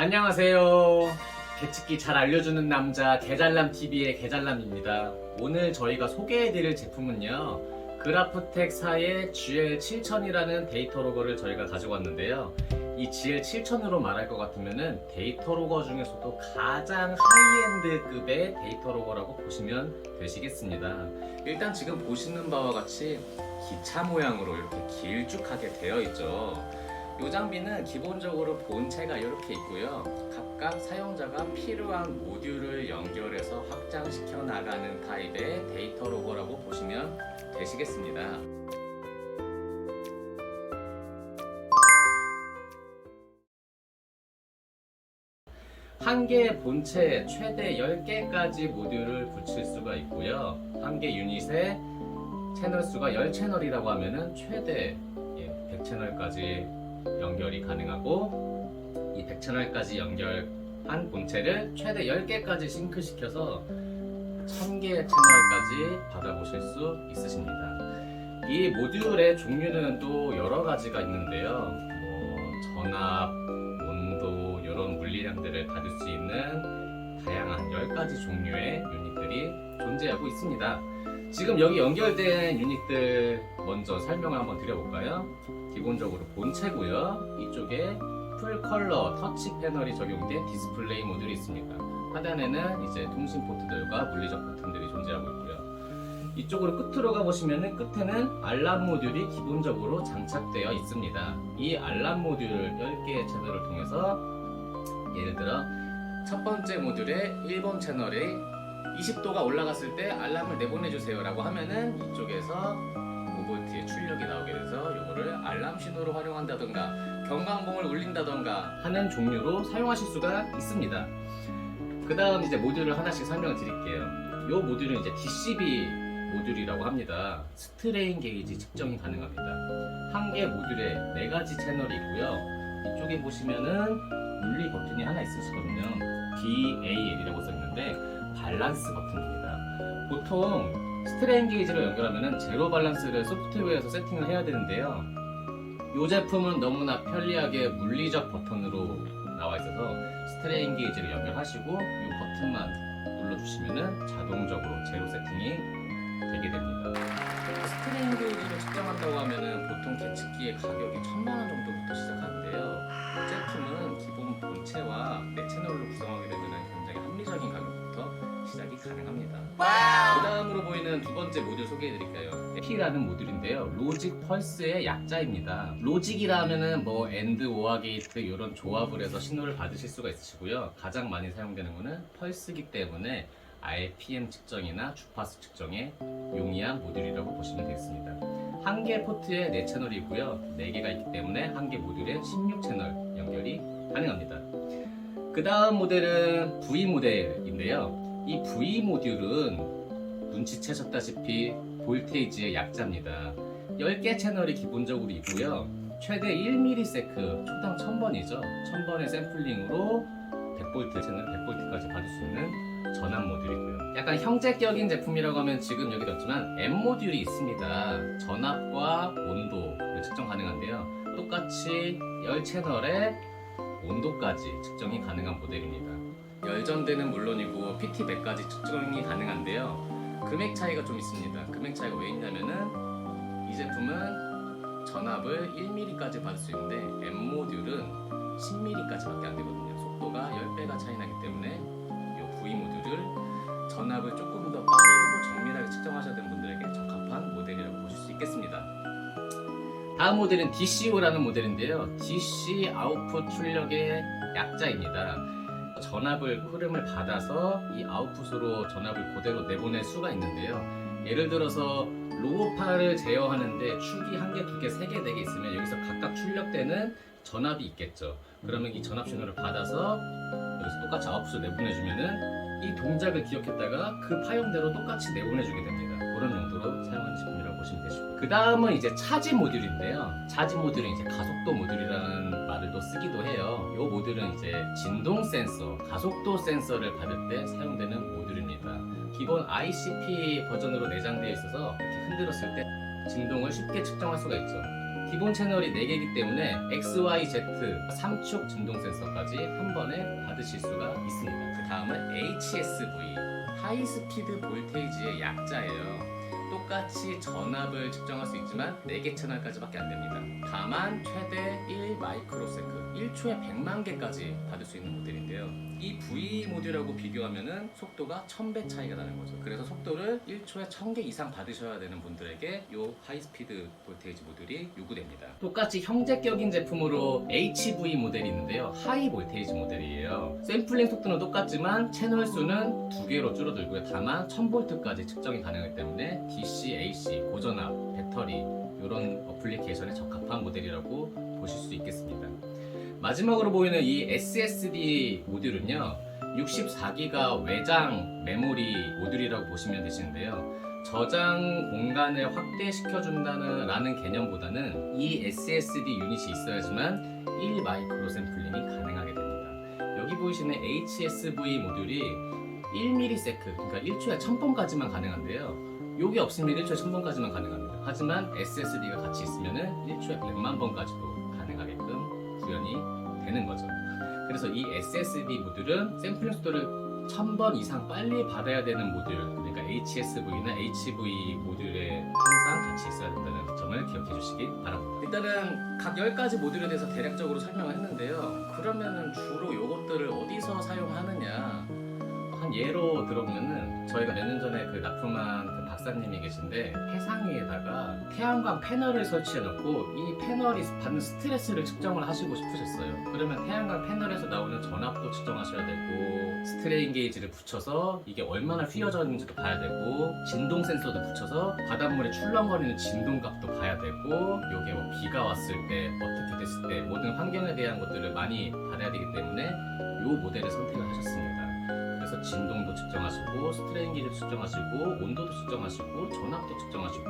안녕하세요. 개측기 잘 알려주는 남자 개잘남 TV의 개잘남입니다. 오늘 저희가 소개해드릴 제품은요. 그라프텍사의 GL7000이라는 데이터 로거를 저희가 가지고 왔는데요. 이 GL7000으로 말할 것 같으면은 데이터 로거 중에서도 가장 하이엔드급의 데이터 로거라고 보시면 되시겠습니다. 일단 지금 보시는 바와 같이 기차 모양으로 이렇게 길쭉하게 되어 있죠. 이 장비는 기본적으로 본체가 이렇게 있고요. 각각 사용자가 필요한 모듈을 연결해서 확장시켜 나가는 타입의 데이터 로거라고 보시면 되시겠습니다. 한 개의 본체에 최대 10개까지 모듈을 붙일 수가 있고요. 한 개 유닛에 채널 수가 10채널이라고 하면은 최대 100채널까지 연결이 가능하고 이 100채널까지 연결한 본체를 최대 10개까지 싱크시켜서 1000개의 채널까지 받아보실 수 있으십니다. 이 모듈의 종류는 또 여러 가지가 있는데요. 뭐 전압, 온도 이런 물리량들을 받을 수 있는 다양한 10가지 종류의 유닛들이 존재하고 있습니다. 지금 여기 연결된 유닛들 먼저 설명을 한번 드려볼까요? 기본적으로 본체고요. 이쪽에 풀 컬러 터치 패널이 적용된 디스플레이 모듈이 있습니다. 하단에는 이제 통신 포트들과 물리적 버튼들이 존재하고 있고요. 이쪽으로 끝으로 가보시면은 끝에는 알람 모듈이 기본적으로 장착되어 있습니다. 이 알람 모듈 10개의 채널을 통해서 예를 들어 첫 번째 모듈의 1번 채널에 20도가 올라갔을 때 알람을 내보내주세요 라고 하면은 이쪽에서 5V의 출력이 나오게 돼서 이거를 알람 신호로 활용한다던가 경광봉을 울린다던가 하는 종류로 사용하실 수가 있습니다. 그 다음 이제 모듈을 하나씩 설명을 드릴게요. 이 모듈은 이제 DCB 모듈이라고 합니다. 스트레인 게이지 측정이 가능합니다. 한 개 모듈에 네 가지 채널이 있고요. 이쪽에 보시면은 물리 버튼이 하나 있으시거든요. DAL이라고 써있는데 밸런스 버튼입니다. 보통 스트레인 게이지로 연결하면 제로 밸런스를 소프트웨어에서 세팅을 해야 되는데요. 이 제품은 너무나 편리하게 물리적 버튼으로 나와 있어서 스트레인 게이지를 연결하시고 이 버튼만 눌러주시면 자동적으로 제로 세팅이 되게 됩니다. 스트레인 게이지를 측정한다고 하면 보통 계측기의 가격이 천만 원 정도부터 시작하는데요. 이 제품은 기본 본체와 네 채널로 구성하게 되면 굉장히 합리적인 가격부터 시작이 가능합니다. 그 다음으로 보이는 두 번째 모듈 소개해드릴게요. P라는 모듈인데요. 로직 펄스의 약자입니다. 로직이라 하면은 뭐 엔드, 오아 게이트 이런 조합을 해서 신호를 받으실 수가 있으시고요. 가장 많이 사용되는 거는 펄스기 때문에 RPM 측정이나 주파수 측정에 용이한 모듈이라고 보시면 되겠습니다. 한 개 포트에 4채널이 있고요. 4개가 있기 때문에 한 개 모듈에 16채널 연결이 가능합니다. 그 다음 모델은 V 모델인데요. 이 V 모듈은 눈치채셨다시피 볼테이지의 약자입니다. 10개 채널이 기본적으로 있고요. 최대 1ms 초당 1000번이죠. 1000번의 샘플링으로 100V 채널 100V까지 받을 수 있는 전압 모듈이고요. 약간 형제격인 제품이라고 하면 지금 여기도 없지만 M 모듈이 있습니다. 전압과 온도를 측정 가능한데요. 똑같이 10채널에 온도까지 측정이 가능한 모델입니다. 열전대는 물론이고 PT 100까지 측정이 가능한데요. 금액 차이가 좀 있습니다. 금액 차이가 왜 있냐면은 이 제품은 전압을 1mm까지 받을 수 있는데 M 모듈은 10mm까지밖에 안 되거든요. 속도가 10배가 차이 나기 때문에 이 V 모듈을 전압을 조금 더 빠르고 정밀하게 측정하셔야 되는 분들에게 적합한 모델이라고 보실 수 있겠습니다. 다음 모델은 DCO라는 모델인데요. DC 아웃풋 출력의 약자입니다. 전압을 흐름을 받아서 이 아웃풋으로 전압을 그대로 내보낼 수가 있는데요. 예를 들어서 로우파를 제어하는데 축이 한 개, 두 개, 세 개, 네 개 있으면 여기서 각각 출력되는 전압이 있겠죠. 그러면 이 전압 신호를 받아서 여기서 똑같이 아웃풋을 내보내주면은 이 동작을 기억했다가 그 파형대로 똑같이 내보내주게 됩니다. 그런 용도로 사용하는 제품이라고 보시면 되시고. 그 다음은 이제 차지 모듈인데요. 차지 모듈은 이제 가속도 모듈이라는 말을 또 쓰기도 해요. 이 모듈은 이제 진동 센서, 가속도 센서를 받을 때 사용되는 모듈입니다. 기본 ICP 버전으로 내장되어 있어서 이렇게 흔들었을 때 진동을 쉽게 측정할 수가 있죠. 기본 채널이 4개이기 때문에 XYZ 3축 진동 센서까지 한 번에 받으실 수가 있습니다. 그 다음은 HSV 하이스피드 볼테이지의 약자예요. 똑같이 전압을 측정할 수 있지만 4개 채널까지밖에 안 됩니다. 다만 최대 1 마이크로세크 1초에 100만 개까지 받을 수 있는 모델인데요. 이 V 모듈하고 비교하면은 속도가 1000배 차이가 나는 거죠. 그래서 속도를 1초에 1000개 이상 받으셔야 되는 분들에게 이 하이스피드 볼테이지 모듈이 요구됩니다. 똑같이 형제격인 제품으로 HV 모델이 있는데요. 하이 볼테이지 모델이에요. 샘플링 속도는 똑같지만 채널 수는 두 개로 줄어들고요. 다만 1000볼트까지 측정이 가능하기 때문에 DC, AC, 고전압, 배터리 이런 어플리케이션에 적합한 모델이라고 보실 수 있겠습니다. 마지막으로 보이는 이 SSD 모듈은요 64기가 외장 메모리 모듈이라고 보시면 되시는데요. 저장 공간을 확대시켜 준다는 라는 개념보다는 이 SSD 유닛이 있어야지만 1 마이크로 샘플링이 가능하게 됩니다. 여기 보이시는 HSV 모듈이 1ms 그러니까 1초에 1000번까지만 가능한데요 요게 없으면 1초에 1000번까지만 가능합니다 하지만 SSD가 같이 있으면 1초에 100만 번까지도 가능하게끔 구현이 되는 거죠. 그래서 이 SSD 모듈은 샘플링 속도를 1000번 이상 빨리 받아야 되는 모듈, 그러니까 HSV나 HV 모듈에 항상 같이 있어야 된다는 점을 기억해 주시기 바랍니다. 일단은 각 10가지 모듈에 대해서 대략적으로 설명을 했는데요. 그러면은 주로 이것들을 어디서 사용하느냐? 한 예로 들어보면은 저희가 몇 년 전에 그 납품한 그 박사님이 계신데 해상 위에다가 태양광 패널을 설치해 놓고 이 패널이 받는 스트레스를 측정을 하시고 싶으셨어요. 그러면 태양광 패널에서 나오는 전압도 측정하셔야 되고 스트레인 게이지를 붙여서 이게 얼마나 휘어졌는지도 봐야 되고 진동 센서도 붙여서 바닷물에 출렁거리는 진동값도 봐야 되고 요게 뭐 비가 왔을 때 어떻게 됐을 때 모든 환경에 대한 것들을 많이 받아야 되기 때문에 요 모델을 선택을 하셨습니다. 그래서 진동도 측정하시고 스트레인 기를 측정하시고 온도도 측정하시고 전압도 측정하시고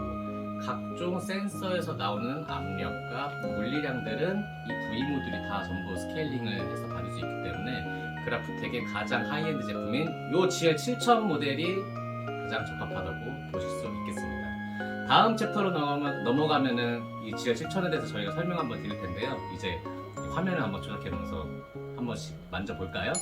각종 센서에서 나오는 압력과 물리량들은 이 V 모듈이 다 전부 스케일링을 해서 받을 수 있기 때문에 그라프텍의 가장 하이엔드 제품인 요 GL7000 모델이 가장 적합하다고 보실 수 있겠습니다. 다음 챕터로 넘어가면, 넘어가면은 이 GL7000에 대해서 저희가 설명 한번 드릴 텐데요. 이제 화면을 한번 조작해 놓으면서 한 번씩 만져볼까요?